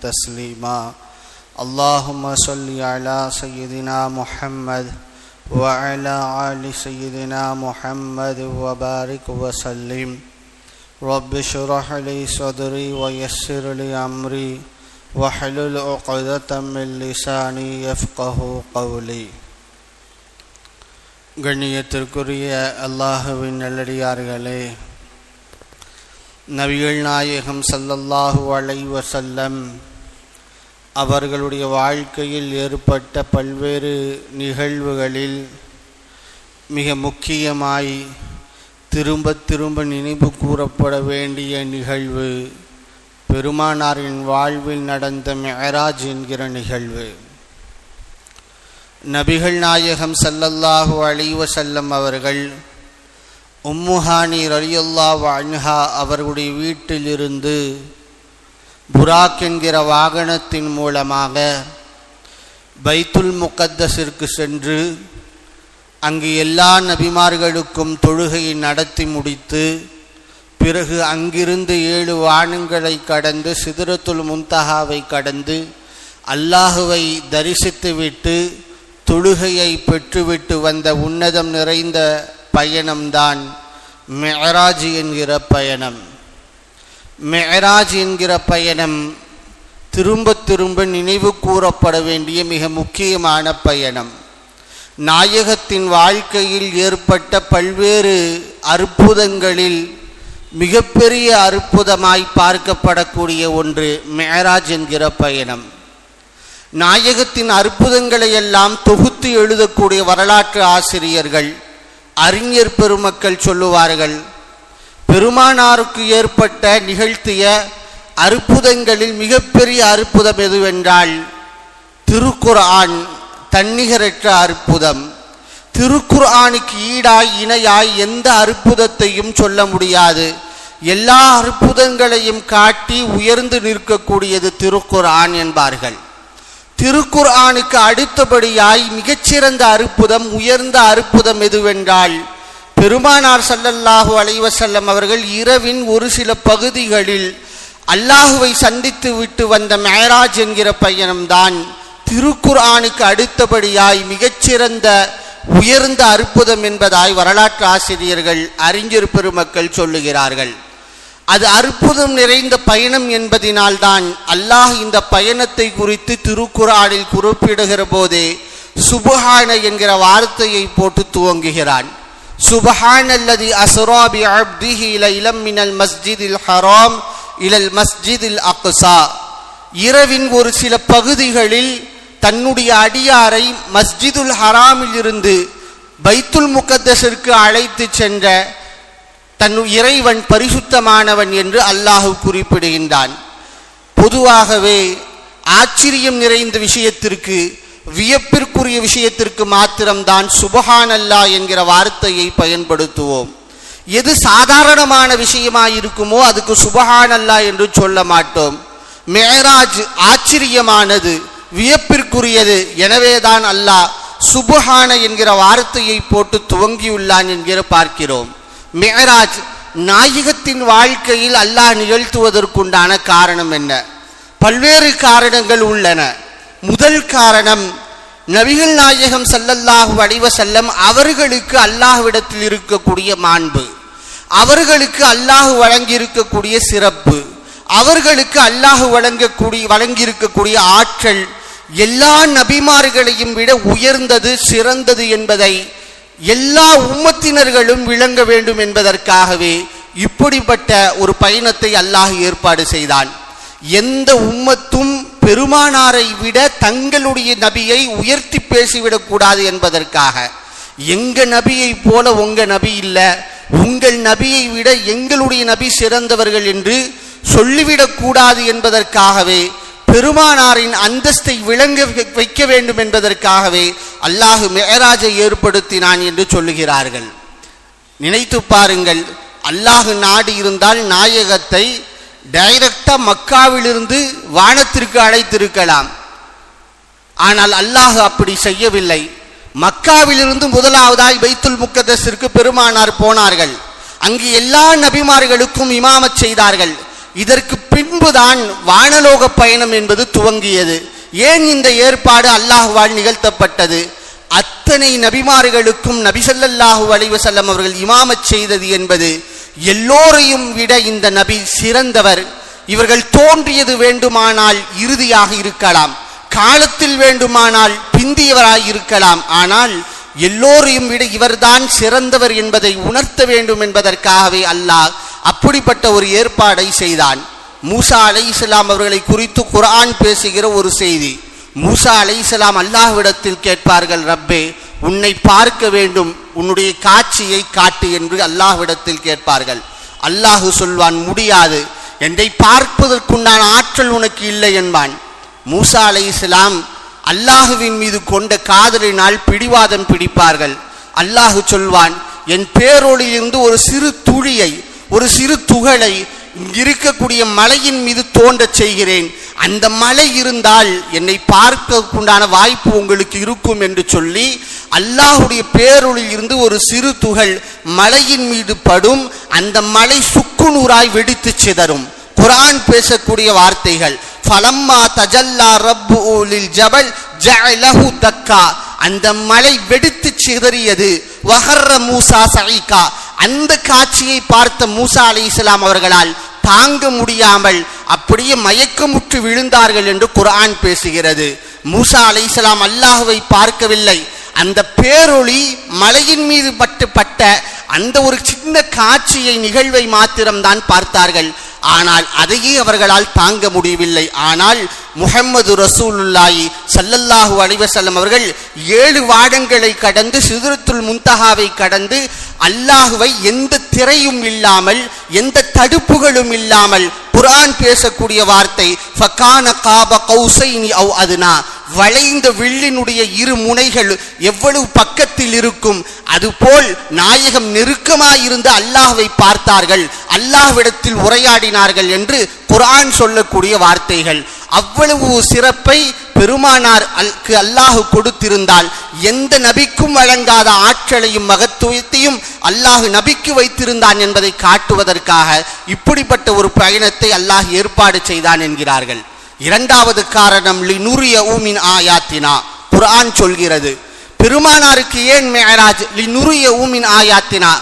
تسليما اللهم صل على سيدنا محمد وعلى آل سيدنا محمد وبارك وسلم رب اشرح لي صدري ويسر لي أمري واحلل عقدة من لساني يفقه قولي கண்ணியத்திற்குரிய அல்லாஹுவின் நல்லடியார்களே நபிகள் நாயகம் சல்லல்லாஹு அலைஹி செல்லம் அவர்களுடைய வாழ்க்கையில் ஏற்பட்ட பல்வேறு நிகழ்வுகளில் மிக முக்கியமாய் திரும்ப திரும்ப நினைவு கூறப்பட வேண்டிய நிகழ்வு பெருமானாரின் வாழ்வில் நடந்த மெஹராஜ் என்கிற நிகழ்வு. நபிகள் நாயகம் சல்லல்லாஹு அலைஹி செல்லம் அவர்கள் உம்முஹானி ரலியுல்லா அன்ஹா அவர்களுடைய வீட்டிலிருந்து புராக் என்கிற வாகனத்தின் மூலமாக பைத்துல் முக்கத்தஸிற்கு சென்று அங்கு எல்லா நபிமார்களுக்கும் தொழுகையை நடத்தி முடித்து பிறகு அங்கிருந்து ஏழு வானங்களை கடந்து சிதறத்துல் முந்தகாவை கடந்து அல்லாஹுவை தரிசித்துவிட்டு தொழுகையை பெற்றுவிட்டு வந்த உன்னதம் நிறைந்த பயணம்தான் மெஹராஜ் என்கிற பயணம். மெஹராஜ் என்கிற பயணம் திரும்ப திரும்ப நினைவு கூறப்பட வேண்டிய மிக முக்கியமான பயணம். நாயகத்தின் வாழ்க்கையில் ஏற்பட்ட பல்வேறு அற்புதங்களில் மிகப்பெரிய அற்புதமாய் பார்க்கப்படக்கூடிய ஒன்று மெஹராஜ் என்கிற பயணம். நாயகத்தின் அற்புதங்களை எல்லாம் தொகுத்து எழுதக்கூடிய வரலாற்று ஆசிரியர்கள் அறிஞர் பெருமக்கள் சொல்லுவார்கள் பெருமானாருக்கு ஏற்பட்ட நிகழ்த்திய அற்புதங்களில் மிகப்பெரிய அற்புதம் எதுவென்றால் திருக்குர்ஆன் தன்னிகரற்ற அற்புதம். திருக்குர்ஆனுக்கு ஈடாய் இணையாய் எந்த அற்புதத்தையும் சொல்ல முடியாது. எல்லா அற்புதங்களையும் காட்டி உயர்ந்து நிற்கக்கூடியது திருக்குர்ஆன் என்பார்கள். திருக்குர்ஆனுக்கு அடுத்தபடியாய் மிகச்சிறந்த அற்புதம் உயர்ந்த அற்புதம் எதுவென்றால் பெருமானார் சல்லல்லாஹு அலைவசல்லம் அவர்கள் இரவின் ஒரு சில பகுதிகளில் அல்லாஹுவை சந்தித்து விட்டு வந்த மேராஜ் என்கிற பயணம்தான் திருக்குர்ஆனுக்கு அடுத்தபடியாய் மிகச்சிறந்த உயர்ந்த அற்புதம் என்பதாய் வரலாற்று ஆசிரியர்கள் அறிஞர் பெருமக்கள் சொல்லுகிறார்கள். அது அற்புதம் நிறைந்த பயணம் என்பதினால்தான் அல்லாஹ் இந்த பயணத்தை குறித்து திருக்குறானில் குறிப்பிடுகிற போதே சுபஹான என்கிற வார்த்தையை போட்டு துவங்குகிறான். சுபஹான் அல்லது அஸ்ராபி அப்திஹி இளம் மினல் மஸ்ஜிதில் ஹராம் இலல் மஸ்ஜிதில் அக்சா இரவின் ஒரு சில பகுதிகளில் தன்னுடைய அடியாரை மஸ்ஜிதுல் ஹராமில் இருந்து பைத்துல் முகத்தஸிற்கு அழைத்து சென்ற தன் இறைவன் பரிசுத்தமானவன் என்று அல்லாஹு குறிப்பிடுகின்றான். பொதுவாகவே ஆச்சரியம் நிறைந்த விஷயத்திற்கு வியப்பிற்குரிய விஷயத்திற்கு மாத்திரம்தான் சுபஹான் அல்லா என்கிற வார்த்தையை பயன்படுத்துவோம். எது சாதாரணமான விஷயமாயிருக்குமோ அதுக்கு சுபஹான் அல்லா என்று சொல்ல மாட்டோம். மேராஜ் ஆச்சரியமானது வியப்பிற்குரியது. எனவேதான் அல்லாஹ் சுபஹான என்கிற வார்த்தையை போட்டு துவங்கியுள்ளான் என்கிற பார்க்கிறோம். மேராஜ் நாயகத்தின் வாழ்க்கையில் அல்லாஹ் நிகழ்த்துவதற்குண்டான காரணம் என்ன? பல்வேறு காரணங்கள் உள்ளன. முதல் காரணம் நபிகள் நாயகம் சல்லல்லாஹு வடிவ செல்லம் அவர்களுக்கு அல்லாஹ்விடத்தில் இருக்கக்கூடிய மாண்பு. அவர்களுக்கு அல்லாஹ் வழங்கியிருக்கக்கூடிய சிறப்பு. அவர்களுக்கு அல்லாஹ் வழங்கக்கூடிய வழங்கியிருக்கக்கூடிய ஆற்றல் எல்லா நபிமார்களையும் விட உயர்ந்தது சிறந்தது என்பதை எல்லா உம்மத்தினர்களும் விளங்க வேண்டும் என்பதற்காகவே இப்படிப்பட்ட ஒரு பயணத்தை அல்லாஹ் ஏற்பாடு செய்தான். எந்த உம்மத்தும் பெருமானாரை விட தங்களுடைய நபியை உயர்த்தி பேசிவிடக்கூடாது என்பதற்காக. எங்க நபியை போல உங்க நபி இல்லை உங்கள் நபியை விட எங்களுடைய நபி சிறந்தவர்கள் என்று சொல்லிவிடக்கூடாது என்பதற்காகவே பெருமானாரின் அந்தஸ்தை விளங்க வைக்க வேண்டும் என்பதற்காகவே அல்லாஹு மேராஜை ஏற்படுத்தினான் என்று சொல்லுகிறார்கள். நினைத்து பாருங்கள் அல்லாஹு நாடு இருந்தால் நாயகத்தை டைரக்டா மக்காவிலிருந்து வானத்திற்கு அழைத்திருக்கலாம். ஆனால் அல்லாஹ் அப்படி செய்யவில்லை. மக்காவிலிருந்து முதலாவதாய் பைத்துல் முக்கதஸிற்கு பெருமானார் போனார்கள். அங்கு எல்லா நபிமார்களுக்கும் இமாமச் செய்தார்கள். இதற்கு பின்புதான் வானலோக பயணம் என்பது துவங்கியது. ஏன் இந்த ஏற்பாடு அல்லாஹுவால் நிகழ்த்தப்பட்டது? அத்தனை நபிமார்களுக்கும் நபிசல்லாஹு அலைவசல்லம் அவர்கள் இமாமச் செய்தது என்பது எல்லோரையும் விட இந்த நபி சிறந்தவர். இவர்கள் தோன்றியது வேண்டுமானால் இறுதியாக இருக்கலாம். காலத்தில் வேண்டுமானால் பிந்தியவராய் இருக்கலாம். ஆனால் எல்லோரையும் விட இவர்தான் சிறந்தவர் என்பதை உணர்த்த வேண்டும் என்பதற்காகவே அல்லாஹ் அப்படிப்பட்ட ஒரு ஏற்பாடை செய்தான். மூசா அலை இஸ்லாம் அவர்களை குறித்து குரான் பேசுகிற ஒரு செய்தி. மூசா அலை இஸ்லாம் அல்லாஹ்விடத்தில் கேட்பார்கள் ரப்பே உன்னை பார்க்க வேண்டும் உன்னுடைய காட்சியை காட்டு என்று அல்லாஹ்விடத்தில் கேட்பார்கள். அல்லாஹு சொல்வான் முடியாது என்னை பார்ப்பதற்குண்டான ஆற்றல் உனக்கு இல்லை என்பான். மூசா அலை இஸ்லாம் அல்லாஹுவின் மீது கொண்ட காதலினால் பிடிவாதம் பிடிப்பார்கள். அல்லாஹு சொல்வான் என் பேரொழியிலிருந்து ஒரு சிறு துளியை ஒரு சிறு துகளை இருக்கக்கூடிய மலையின் மீது தோன்றச் செய்கிறேன். அந்த மலை இருந்தால் என்னை பார்க்கக்குண்டான வாய்ப்பு உங்களுக்கு இருக்கும் என்று சொல்லி அல்லாஹுடைய பேருளில் இருந்து ஒரு சிறு துகள் மலையின் மீது படும் அந்த மலை சுக்குநூறாய் வெடித்து சிதறும். குரான் பேசக்கூடிய வார்த்தைகள் ஃபலம்மா தஜல்லா ரப்பு ஊலில் ஜபல் ஜலஹு தக்கா. அந்த மலை வெடித்து சிதறியது. வஹர்ர மூசா சைகா அந்த காட்சியை பார்த்த மூசா அலைஹிஸ்ஸலாம் அவர்களால் தாங்க முடியாமல் அப்படியே மயக்கமுற்று விழுந்தார்கள் என்று குரான் பேசுகிறது. மூசா அலை இஸ்லாம் அல்லாஹுவை பார்க்கவில்லை. அந்த பேரொளி மலையின் மீது பட்டு பட்ட அந்த ஒரு சின்ன காட்சியை நிகழ்வை மாத்திரம்தான் பார்த்தார்கள். ஆனால் அதையே அவர்களால் தாங்க முடியவில்லை. ஆனால் முகம்மது ரசூலுல்லாயி சல்லல்லாஹு அலிவசல்லம் அவர்கள் ஏழு வாடங்களை கடந்து சிதறத்துல் முன்தஹாவை கடந்து அல்லாஹுவை எந்த திரையும் இல்லாமல் எந்த தடுப்புகளும் இல்லாமல் குரான் பேசக்கூடிய வார்த்தை ஃபகான காப கௌசைனி அவ் அதுனா வளைந்த வில்லினுடைய இரு முனைகள் எவ்வளவு பக்கத்தில் இருக்கும் அதுபோல் நாயகம் நெருக்கமாயிருந்து அல்லாஹ்வை பார்த்தார்கள் அல்லாஹ்விடத்தில் உரையாடினார்கள் என்று குரான் சொல்லக்கூடிய வார்த்தைகள். அவ்வளவு சிறப்பை பெருமானார் அல்கு அல்லாஹ் கொடுத்திருந்தால் எந்த நபிக்கும் வழங்காத ஆற்றலையும் மகத்துவத்தையும் அல்லாஹ் நபிக்கு வைத்திருந்தான் என்பதை காட்டுவதற்காக இப்படிப்பட்ட ஒரு பயணத்தை அல்லாஹ் ஏற்பாடு செய்தான் என்கிறார்கள். இரண்டாவது காரணம் லினுரிய ஊமின் ஆயாத்தினா. குர்ஆன் சொல்கிறது பெருமானாருக்கு ஏன் மேராஜ் லினுரிய ஊமின் ஆயாத்தினா?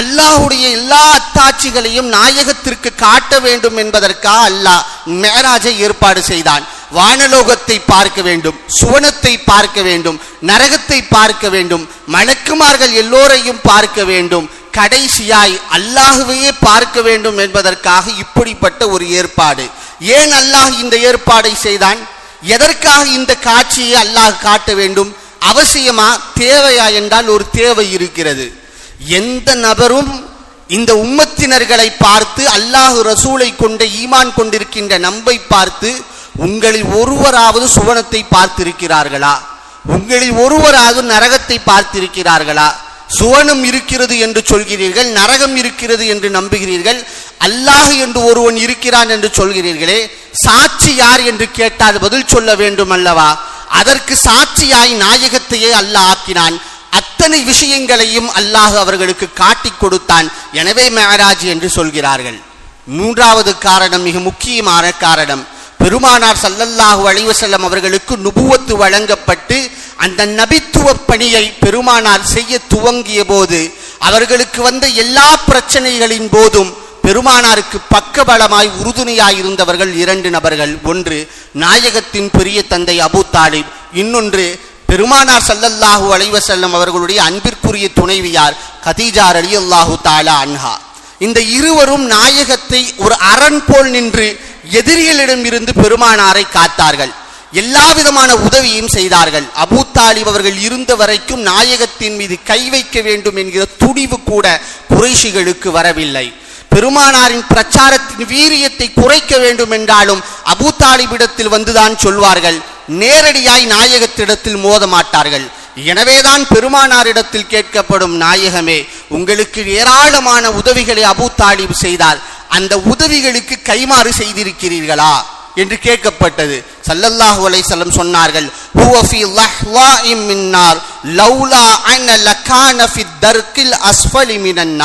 அல்லாஹுடைய எல்லா அத்தாட்சிகளையும் நாயகத்திற்கு காட்ட வேண்டும் என்பதற்காக அல்லாஹ் மேராஜை ஏற்பாடு செய்தான். வானலோகத்தை பார்க்க வேண்டும் சுவனத்தை பார்க்க வேண்டும் நரகத்தை பார்க்க வேண்டும் மலக்குமார்கள் எல்லோரையும் பார்க்க வேண்டும். கடைசியாய் அல்லாஹுவையே பார்க்க வேண்டும் என்பதற்காக இப்படிப்பட்ட ஒரு ஏற்பாடு. ஏன் அல்லாஹ் இந்த ஏற்பாடை செய்தான்? எதற்காக இந்த காட்சியை அல்லாஹ் காட்ட வேண்டும்? அவசியமா தேவையா என்றால் ஒரு தேவை இருக்கிறது. எந்த நபரும் இந்த உம்மத்தினர்களை பார்த்து அல்லாஹ் ரசூலை கொண்ட ஈமான் கொண்டிருக்கின்ற நம்பை பார்த்து உங்களில் ஒருவராவது சுவனத்தை பார்த்திருக்கிறார்களா? உங்களில் ஒருவராவது நரகத்தை பார்த்திருக்கிறார்களா? சுவனம் இருக்கிறது என்று சொல்கிறீர்கள் நரகம் இருக்கிறது என்று நம்புகிறீர்கள் அல்லாஹ் என்று ஒருவன் இருக்கிறான் என்று சொல்கிறீர்களே சாட்சி யார் என்று கேட்டால் பதில் சொல்ல வேண்டும் அல்லவா? அதற்கு சாட்சியாய் நாயகத்தையே அல்லாஹ் ஆக்கினான். அத்தனை விஷயங்களையும் அல்லாஹ் அவர்களுக்கு காட்டிக் கொடுத்தான். எனவே மேராஜ் என்று சொல்கிறார்கள். மூன்றாவது காரணம் மிக முக்கியமான காரணம். பெருமானார் சல்லல்லாஹு அலைஹி அவர்களுக்கு நுபுவத்து வழங்கப்பட்டு அந்த நபித்துவ பணியை பெருமானார் செய்ய துவங்கிய போது அவர்களுக்கு வந்த எல்லா பிரச்சனைகளின் போதும் பெருமானாருக்கு பக்கபலமாய் உறுதுணையாய் இருந்தவர்கள் இரண்டு நபர்கள். ஒன்று நாயகத்தின் பெரிய தந்தை அபு தாலிப் இன்னொன்று பெருமானார் சல்லல்லாஹு அலைவசல்லம் அவர்களுடைய அன்பிற்குரிய துணைவியார் கதீஜார் அலி அல்லாஹு தாலா அன்ஹா. இந்த இருவரும் நாயகத்தை ஒரு அரண் போல் நின்று எதிரிகளிடம் இருந்து பெருமானாரை காத்தார்கள். எல்லா விதமான உதவியும் செய்தார்கள். அபூத்தாலிப் தாலிப் அவர்கள் இருந்த வரைக்கும் நாயகத்தின் மீது கை வைக்க வேண்டும் என்கிற துடிவு கூட குறைஷிகளுக்கு வரவில்லை. பெருமானாரின் பிரச்சாரத்தின் வீரியத்தை குறைக்க வேண்டும் என்றாலும் அபூ தாலிபிடத்தில் வந்துதான் சொல்வார்கள். நேரடியாய் நாயகத்திடத்தில் மோத மாட்டார்கள் எனவேதான் பெருமானாரிடத்தில் கேட்கப்படும் நாயகமே உங்களுக்கு ஏராளமான உதவிகளை அபூத்தாலிப் தாலிப் செய்தார் அந்த உதவிகளுக்கு கைமாறு செய்திருக்கிறீர்களா என்று கேட்கப்பட்டது. சல்லல்லாஹு அலைஹி சொன்னார்கள் ஹுவ ஃபீ லஹ்வாஇம் மின் லௌலா அன லகான ஃபி தர்கில் அஸ்ஃபலி மினன்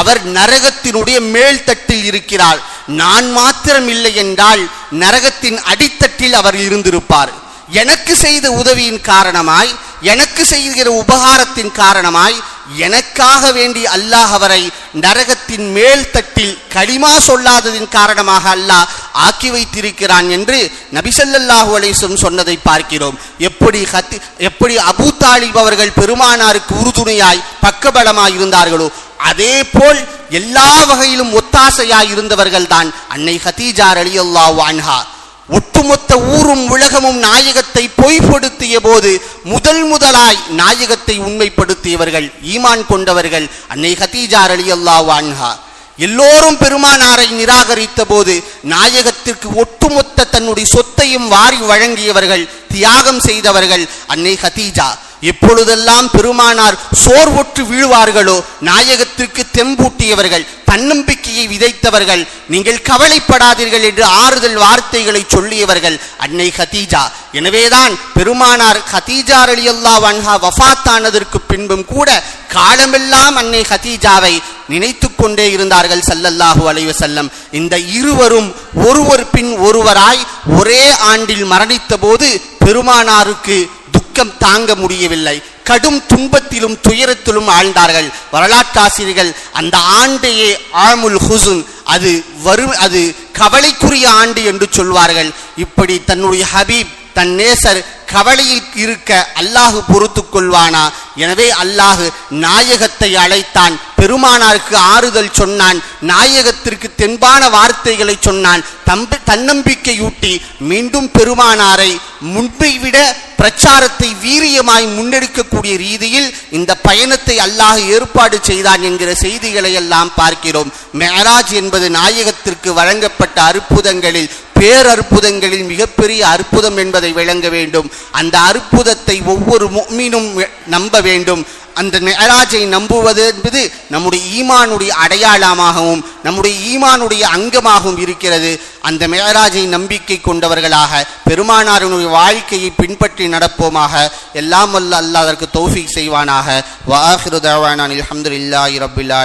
அவர் நரகத்தினுடைய மேல் தட்டில் இருக்கிறார். நான் மாத்திரம் இல்லை என்றால் நரகத்தின் அடித்தட்டில் அவர் இருந்திருப்பார். எனக்கு செய்த உதவியின் காரணமாய் எனக்கு செய்கிற உபகாரத்தின் காரணமாய் எனக்காக வேண்டி அல்லாஹ் அவரை நரகத்தின் மேல் தட்டில் களிமா சொல்லாததின் காரணமாக அல்லாஹ் ஆக்கி வைத்திருக்கிறான் என்று நபிசல்லாஹு அலைஹிஸ்ஸலாம் சொன்னதை பார்க்கிறோம். எப்படி ஹத்தி எப்படி அபு தாலிப் அவர்கள் பெருமானாருக்கு உறுதுணையாய் பக்கபலமாய் இருந்தார்களோ அதே போல் எல்லா வகையிலும் ஒத்தாசையாய் இருந்தவர்கள் தான் அன்னை ஹதீஜா ரலியல்லாஹு வான்ஹா ஒட்டுமொத்த ஊரும் உலகமும் நாயகத்தை பொய்ப்படுத்திய போது முதல் முதலாய் நாயகத்தை உண்மைப்படுத்தியவர்கள் ஈமான் கொண்டவர்கள் அன்னை ஹதீஜா அல்லா வான்ஹா எல்லோரும் பெருமானாரை நிராகரித்த போது நாயகத்திற்கு ஒட்டுமொத்த தன்னுடைய சொத்தையும் வாரி வழங்கியவர்கள் தியாகம் செய்தவர்கள் அன்னை ஹதீஜா. எப்பொழுதெல்லாம் பெருமானார் சோர்வொற்று வீழ்வார்களோ நாயகத்திற்கு தெம்பூட்டியவர்கள் தன்னம்பிக்கையை விதைத்தவர்கள் நீங்கள் கவலைப்படாதீர்கள் என்று ஆறுதல் வார்த்தைகளை சொல்லியவர்கள் அன்னை ஹதீஜா. எனவேதான் பெருமானார் ஹதீஜா ரலியல்லா வன்ஹா வஃபாத்தானதற்கு பின்பும் கூட காலமெல்லாம் அன்னை ஹதீஜாவை நினைத்து கொண்டே இருந்தார்கள் சல்லல்லாஹு அலைவு செல்லம் இந்த இருவரும் ஒருவர் பின் ஒருவராய் ஒரே ஆண்டில் மரணித்த போது பெருமானாருக்கு துக்கம் தாங்க முடியவில்லை. கடும் துன்பத்திலும் துயரத்திலும் ஆழ்ந்தார்கள். வரலாற்றாசிரியர்கள் அந்த ஆண்டையே ஆமுல் ஹுசுன் அது வரும் அது கவலைக்குரிய ஆண்டு என்று சொல்வார்கள். இப்படி தன்னுடைய ஹபீப் தன் நேசர் கவலையில் இருக்க அல்லாஹு பொறுத்து கொள்வானா? எனவே அல்லாஹு நாயகத்தை அழைத்தான். பெருமானாருக்கு ஆறுதல் சொன்னான். நாயகத்திற்கு தென்பான வார்த்தைகளை சொன்னான். தம்பி தன்னம்பிக்கையூட்டி மீண்டும் பெருமானாரை முன்பை விட பிரச்சாரத்தை வீரியமாய் முன்னெடுக்கக்கூடிய ரீதியில் இந்த பயணத்தை அல்லாஹ் ஏற்பாடு செய்தான் என்கிற செய்திகளை எல்லாம் பார்க்கிறோம். மேராஜ் என்பது நாயகத்திற்கு வழங்கப்பட்ட அற்புதங்களில் பேரற்புதங்களில் மிகப்பெரிய அற்புதம் என்பதை விளங்க வேண்டும். அந்த அற்புதத்தை ஒவ்வொரு மீனும் நம்ப வேண்டும். அந்த மேராஜை நம்புவது என்பது நம்முடைய ஈமானுடைய அடையாளமாகவும் நம்முடைய ஈமானுடைய அங்கமாகவும் இருக்கிறது. அந்த மேராஜை நம்பிக்கை கொண்டவர்களாக பெருமானாரினுடைய வாழ்க்கையை பின்பற்றி நடப்போமாக எல்லாம் வல்ல அல்லாதற்கு அதற்கு செய்வானாக. வாஹிரு தவானான் அல்ஹம்துலில்லாஹி ரப்பில்